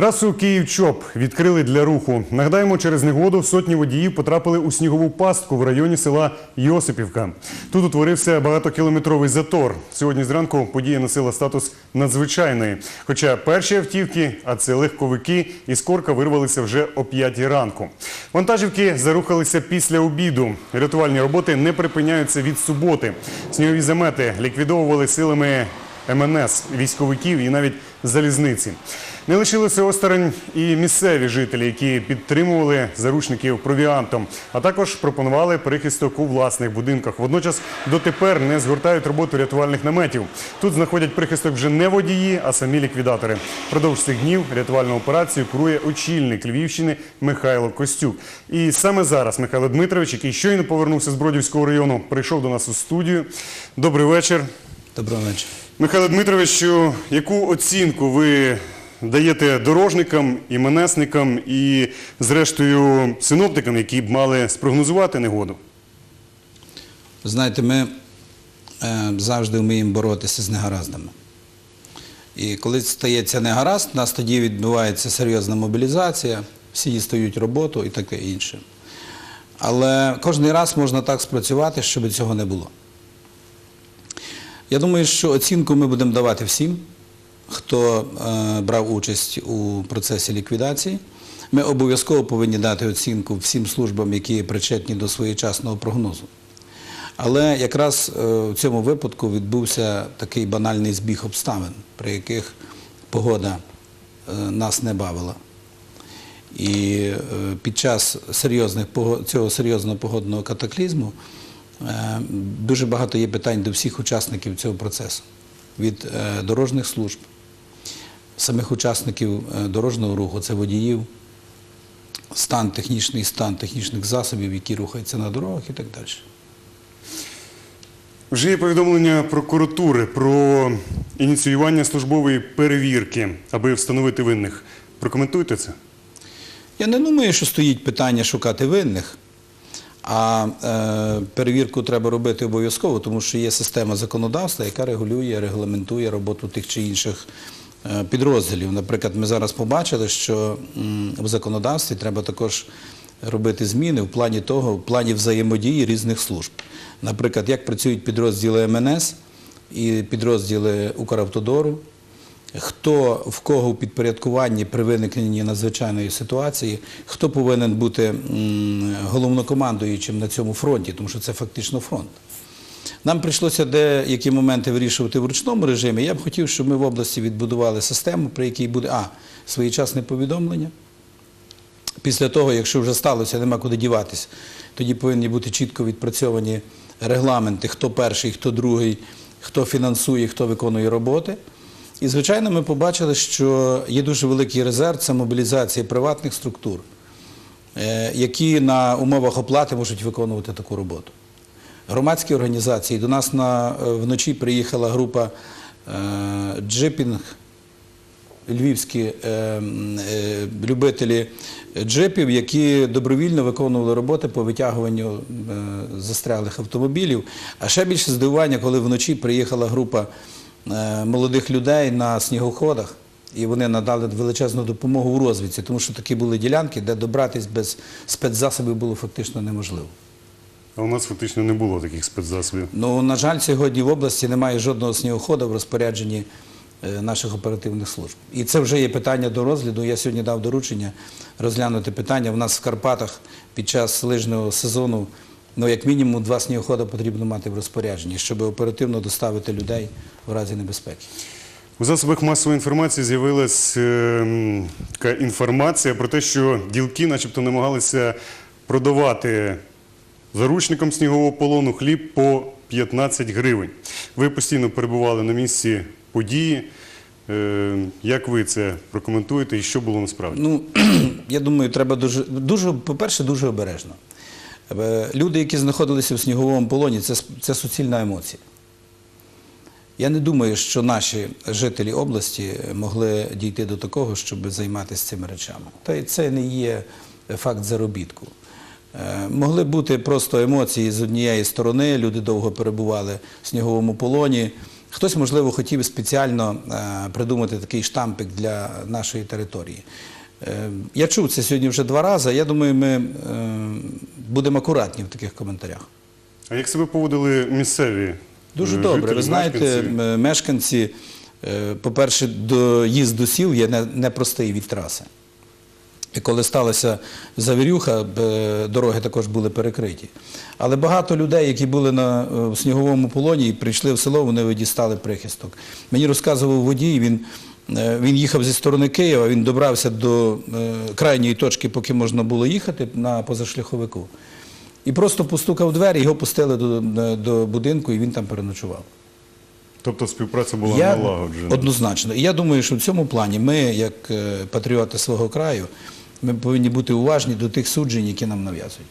Трасу Київ-Чоп відкрили для руху. Нагадаємо, через негоду сотні водіїв потрапили у снігову пастку в районі села Йосипівка. Тут утворився багатокілометровий затор. Сьогодні зранку подія носила статус надзвичайної. Хоча перші автівки, а це легковики, із корка вирвалися вже о 5 ранку. Вантажівки зарухалися після обіду. Рятувальні роботи не припиняються від суботи. Снігові замети ліквідовували силами МНС, військовиків і навіть залізниці. Не лишилися осторонь і місцеві жителі, які підтримували заручників провіантом, а також пропонували прихисток у власних будинках. Водночас дотепер не згортають роботу рятувальних наметів. Тут знаходять прихисток вже не водії, а самі ліквідатори. Продовж цих днів рятувальну операцію курує очільник Львівщини Михайло Костюк. І саме зараз Михайло Дмитрович, який щойно повернувся з Бродівського району, прийшов до нас у студію. Добрий вечір. Доброго вечора. Михайло Дмитровичу, яку оцінку ви даєте дорожникам, іменесникам і, зрештою, синоптикам, які б мали спрогнозувати негоду? Знаєте, ми е, завжди вміємо боротися з негараздами. І коли стається негаразд, у нас тоді відбувається серйозна мобілізація, всі дістають роботу і таке інше. Але кожен раз можна так спрацювати, щоб цього не було. Я думаю, що оцінку ми будемо давати всім, хто е, брав участь у процесі ліквідації. Ми обов'язково повинні дати оцінку всім службам, які причетні до своєчасного прогнозу. Але якраз е, в цьому випадку відбувся такий банальний збіг обставин, при яких погода е, нас не бавила. І е, під час серйозних, цього серйозного погодного катаклізму дуже багато є питань до всіх учасників цього процесу. Від е, дорожніх служб, самих учасників е, дорожнього руху, це водіїв, стан, технічний стан технічних засобів, які рухаються на дорогах і так далі. Вже є повідомлення прокуратури про ініціювання службової перевірки, аби встановити винних. Прокоментуйте це. Я не думаю, що стоїть питання шукати винних, а е, перевірку треба робити обов'язково, тому що є система законодавства, яка регулює, регламентує роботу тих чи інших е, підрозділів. Наприклад, ми зараз побачили, що в законодавстві треба також робити зміни в плані того, в плані взаємодії різних служб. Наприклад, як працюють підрозділи МНС і підрозділи Укравтодору, хто в кого в підпорядкуванні при виникненні надзвичайної ситуації, хто повинен бути головнокомандуючим на цьому фронті, тому що це фактично фронт. Нам прийшлося деякі моменти вирішувати в ручному режимі. Я б хотів, щоб ми в області відбудували систему, при якій буде а. своєчасне повідомлення. Після того, якщо вже сталося, нема куди діватись, тоді повинні бути чітко відпрацьовані регламенти, хто перший, хто другий, хто фінансує, хто виконує роботи. І, звичайно, ми побачили, що є дуже великий резерв це мобілізація приватних структур, е, які на умовах оплати можуть виконувати таку роботу. Громадські організації. До нас на, е, вночі приїхала група е, джипінг, львівські е, е, любителі джипів, які добровільно виконували роботи по витягуванню е, застрялих автомобілів. А ще більше здивування, коли вночі приїхала група молодих людей на снігоходах, і вони надали величезну допомогу у розвідці, тому що такі були ділянки, де добратись без спецзасобів було фактично неможливо. А у нас фактично не було таких спецзасобів. Ну, на жаль, сьогодні в області немає жодного снігохода в розпорядженні е, наших оперативних служб. І це вже є питання до розгляду. Я сьогодні дав доручення розглянути питання. У нас в Карпатах під час лижного сезону, ну, як мінімум, два снігохода потрібно мати в розпорядженні, щоб оперативно доставити людей в разі небезпеки. У засобах масової інформації з'явилась е, така інформація про те, що ділки начебто намагалися продавати заручникам снігового полону хліб по 15 гривень. Ви постійно перебували на місці події. Е, Як ви це прокоментуєте і що було насправді? Ну, я думаю, треба дуже, дуже по-перше, дуже обережно. Е, Люди, які знаходилися в сніговому полоні, це, це суцільна емоція. Я не думаю, що наші жителі області могли дійти до такого, щоб займатися цими речами. Та й це не є факт заробітку. Е, Могли бути просто емоції з однієї сторони, люди довго перебували в сніговому полоні, Хтось, можливо, хотів спеціально е, придумати такий штампик для нашої території. Е, Я чув це сьогодні вже два рази. Я думаю, ми е, будемо акуратні в таких коментарях. А як себе поводили місцеві? Дуже е, добре. Ви знаєте, мешканці? м- мешканці, е, по-перше, доїзд до сіл є непростий від траси. І коли сталася завірюха, дороги також були перекриті. Але багато людей, які були на е, в сніговому полоні і прийшли в село, вони дістали прихисток. Мені розказував водій, він, е, він їхав зі сторони Києва, він добрався до е, крайньої точки, поки можна було їхати на позашляховику. І просто постукав в двері, його пустили до, до будинку, і він там переночував. Тобто співпраця була Я, налагоджена. однозначно. І я думаю, що в цьому плані ми, як е, патріоти свого краю, ми повинні бути уважні до тих суджень, які нам нав'язують.